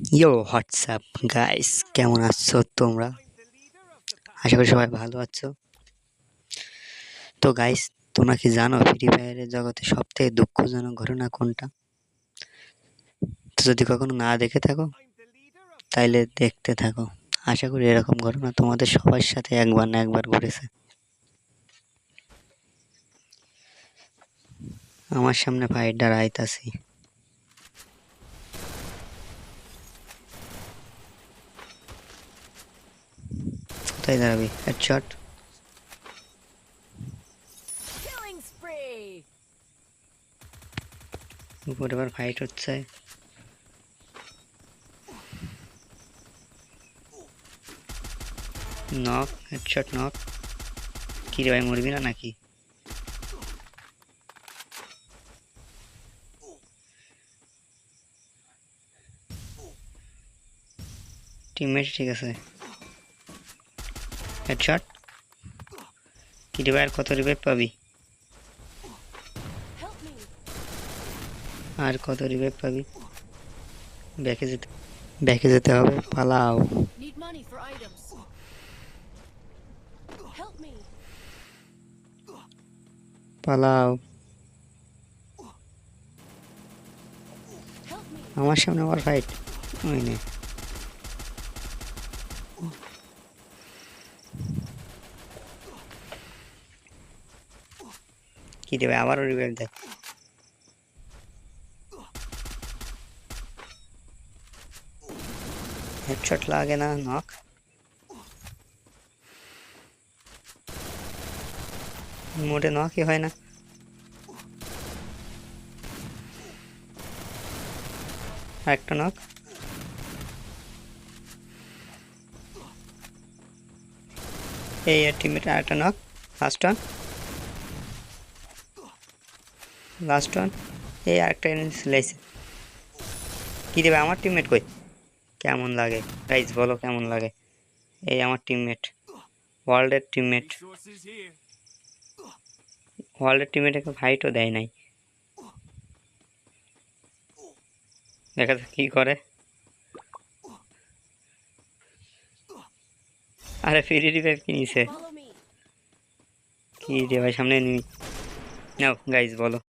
ইয়ো WhatsApp guys কেমন আছো তোমরা? আশা করি সবাই ভালো আছো। তো গাইস তোমরা কি জানো ফ্রি ফায়ারের জগতে সব থেকে দুঃখজনক ঘটনা কোনটা? তো যদি কখনো না দেখে থাকো, তাইলে দেখতে থাকো। আশা করি এরকম ঘটনা তোমাদের সবার সাথে একবার না একবার ঘটেছে। আমার সামনে ফাইটটা আইতাছি। কোথায় দাঁড়াবি হেডশট উপরে আবার ফাইট হচ্ছে। নক হেডশট নক কি রে ভাই মরবি না নাকি? টিমমেট ঠিক আছে। হেডশট। কি ভাই আর কত রিভাইভ পাবি? আর কত রিভাইভ পাবি? ব্যাকে যেতে ব্যাকে যেতে হবে পালাও! পালাও। আমার সামনে আবার ফাইট। ওই নে। কি দেবে? আবারও রিভেল দেয়। হেডশট লাগে না নক মোটে নকই হয় না। একটা নক এই টিমমেট আরেকটা knock last one last one এই আরেকটা এনে সিলাইছে কী দেবে আমার টিমমেট কই? কেমন লাগে? গাইজ বলো কেমন লাগে? এই আমার টিমমেট ওয়ার্ল্ডের টিমমেট. ওয়ার্ল্ডের টিমমেটকে ফাইটও দেয় নাই। দেখা যাক কী করে। আরে ফ্রি রিভাইভ কি নিছে কি রে ভাই সামনে নিবি নাও গাইজ বলো।